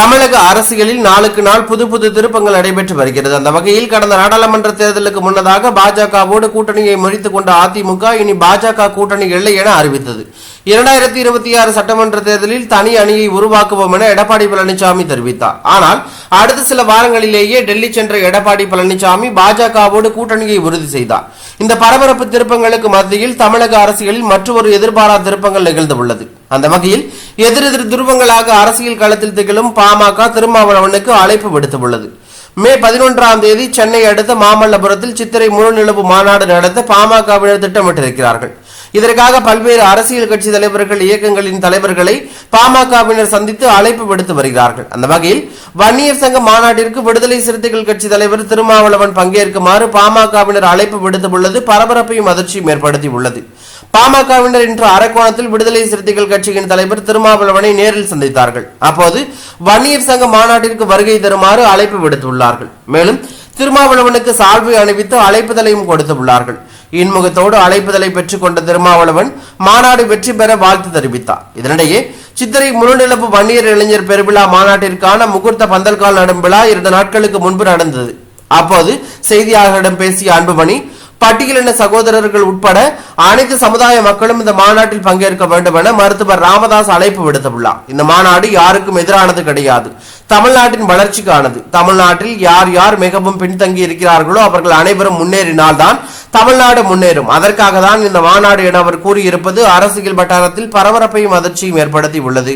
தமிழக அரசியலில் நாளுக்கு நாள் புது புது திருப்பங்கள் நடைபெற்று வருகிறது. அந்த வகையில் கடந்த நாடாளுமன்ற தேர்தலுக்கு முன்னதாக பாஜகவோடு கூட்டணியை முறித்துக் கொண்ட அதிமுக இனி பாஜக கூட்டணி இல்லை என அறிவித்தது. இரண்டாயிரத்தி இருபத்தி ஆறு சட்டமன்ற தேர்தலில் தனி அணியை உருவாக்குவோம் என எடப்பாடி பழனிசாமி தெரிவித்தார். ஆனால் அடுத்த சில வாரங்களிலேயே டெல்லி சென்ற எடப்பாடி பழனிசாமி பாஜகவோடு கூட்டணியை உறுதி செய்தார். இந்த பரபரப்பு திருப்பங்களுக்கு மத்தியில் தமிழக அரசியலில் மற்றொரு எதிர்பாரா திருப்பங்கள் நிகழ்ந்துள்ளது. அந்த வகையில் எதிரெதிர் துருவங்களாக அரசியல் களத்தில் திகழும் பாமக திருமாவளவனுக்கு அழைப்பு விடுத்துள்ளது. மே பதினொன்றாம் தேதி சென்னை அடுத்த மாமல்லபுரத்தில் சித்திரை முழு நிலவு மாநாடு நடத்த பாமகவினர் திட்டமிட்டிருக்கிறார்கள். இதற்காக பல்வேறு அரசியல் கட்சி தலைவர்கள் இயக்கங்களின் தலைவர்களை பாமகவினர் சந்தித்து அழைப்பு விடுத்து வருகிறார்கள். அந்த வகையில் வன்னியர் சங்க மாநாட்டிற்கு விடுதலை சிறுத்தைகள் கட்சி தலைவர் திருமாவளவன் பங்கேற்குமாறு பாமகவினர் அழைப்பு விடுத்துள்ளது பரபரப்பையும் அதிர்ச்சியும் ஏற்படுத்தியுள்ளது. பாமகவினர் இன்று அரக்கோணத்தில் விடுதலை சிறுத்தைகள் கட்சியின் தலைவர் திருமாவளவனை நேரில் சந்தித்தார்கள். அப்போது வன்னியர் சங்க மாநாட்டிற்கு வருகை தருமாறு அழைப்பு விடுத்துள்ளார்கள். மேலும் திருமாவளவனுக்கு சால்வை அணிவித்து அழைப்புதலையும் கொடுத்துள்ளார்கள். இன்முகத்தோடு அழைப்புதலை பெற்றுக் கொண்ட திருமாவளவன் மாநாடு வெற்றி பெற வாழ்த்து தெரிவித்தார். இதனிடையே சித்திரை முழுநிலப்பு வன்னியர் இளைஞர் பெருவிழா மாநாட்டிற்கான முகூர்த்த பந்தல்கால் நடும் விழா இரண்டு நாட்களுக்கு முன்பு நடந்தது. அப்போது செய்தியாளர்களிடம் பேசிய அன்புமணி பட்டியலின சகோதரர்கள் உட்பட அனைத்து சமுதாய மக்களும் இந்த மாநாட்டில் பங்கேற்க வேண்டும் என மருத்துவர் ராமதாஸ் அழைப்பு விடுத்துள்ளார். இந்த மாநாடு யாருக்கும் எதிரானது கிடையாது. தமிழ்நாட்டின் வளர்ச்சிக்கானது. தமிழ்நாட்டில் யார் யார் மிகவும் பின்தங்கி இருக்கிறார்களோ அவர்கள் அனைவரும் முன்னேறினால்தான் தமிழ்நாடு முன்னேறும். அதற்காக தான் இந்த மாநாடு என அவர் கூறியிருப்பது அரசியல் வட்டாரத்தில் பரபரப்பையும் அதிர்ச்சியும் ஏற்படுத்தி உள்ளது